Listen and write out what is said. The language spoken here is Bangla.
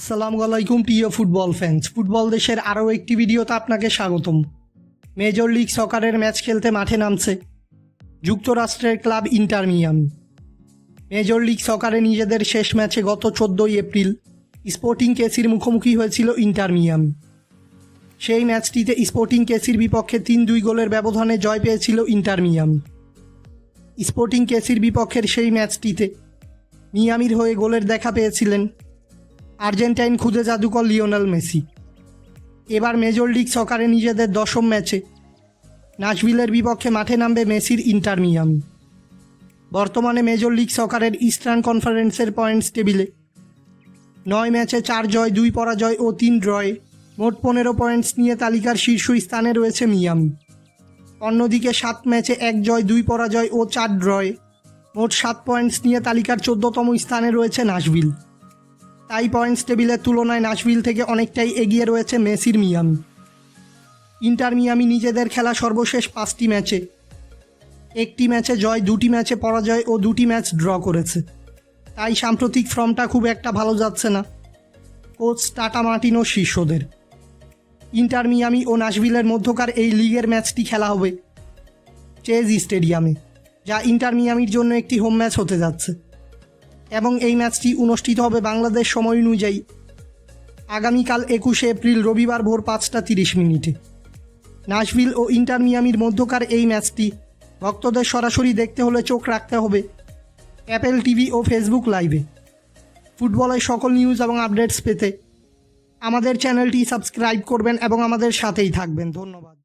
সালাম আলাইকুম, প্রিয় ফুটবল ফ্যান্স ফুটবল দেশের আরও একটি ভিডিওতে আপনাকে স্বাগতম। মেজর লিগ সকারের ম্যাচ খেলতে মাঠে নামছে যুক্তরাষ্ট্রের club inter Miami major league সকারে নিজেদের শেষ ম্যাচে গত চোদ্দোই এপ্রিল স্পোর্টিং কেসির মুখোমুখি হয়েছিল ইন্টার মিয়ামি সেই ম্যাচটিতে স্পোর্টিং কেসির বিপক্ষে তিন দুই গোলের ব্যবধানে জয় পেয়েছিল ইন্টার মিয়ামি স্পোর্টিং কেসির বিপক্ষের সেই ম্যাচটিতে মিয়ামির হয়ে গোলের দেখা পেয়েছিলেন আর্জেন্টাইন খুদে জাদুকর লিওনেল মেসি। এবার মেজর লিগ সকারে নিজেদের দশম ম্যাচে। নাশভিলের বিপক্ষে মাঠে নামবে মেসির ইন্টার মিয়ামি। বর্তমানে মেজর লিগ সকারের ইস্টার্ন কনফারেন্সের পয়েন্টস টেবিলে। নয় ম্যাচে চার জয়, দুই পরাজয় ও তিন ড্রয়ে। মোট পনেরো পয়েন্টস নিয়ে তালিকার শীর্ষ স্থানে রয়েছে মিয়ামি। অন্যদিকে সাত ম্যাচে এক জয়, দুই পরাজয় ও চার ড্রয়ে। মোট সাত পয়েন্টস নিয়ে তালিকার চোদ্দতম স্থানে রয়েছে নাশভিল। তাই পয়েন্টস টেবিলের তুলনায় নাশভিল থেকে অনেকটাই এগিয়ে রয়েছে মেসির মিয়ামি। ইন্টার মিয়ামি নিজেদের খেলা সর্বশেষ পাঁচটি ম্যাচে। একটি ম্যাচে জয়, দুটি ম্যাচে পরাজয় ও দুটি ম্যাচ ড্র করেছে। তাই সাম্প্রতিক ফর্মটা খুব একটা ভালো যাচ্ছে না। কোচ টাটা মার্টিন ও শিষ্যদের ইন্টার মিয়ামি ও নাশভিলের মধ্যকার এই লিগের ম্যাচটি খেলা হবে চেজ স্টেডিয়ামে, যা ইন্টার মিয়ামির জন্য একটি হোম ম্যাচ হতে যাচ্ছে। এবং এই ম্যাচটি অনুষ্ঠিত হবে বাংলাদেশ সময় অনুযায়ী। আগামীকাল একুশে এপ্রিল, রবিবার ভোর পাঁচটা তিরিশ মিনিটে। নাশভিল ও ইন্টার মিয়ামির মধ্যকার এই ম্যাচটি ভক্তদের সরাসরি দেখতে হলে চোখ রাখতে হবে অ্যাপেল টিভি ও ফেসবুক লাইভে। ফুটবলের সকল নিউজ এবং আপডেটস পেতে আমাদের চ্যানেলটি সাবস্ক্রাইব করবেন এবং আমাদের সাথেই থাকবেন। ধন্যবাদ।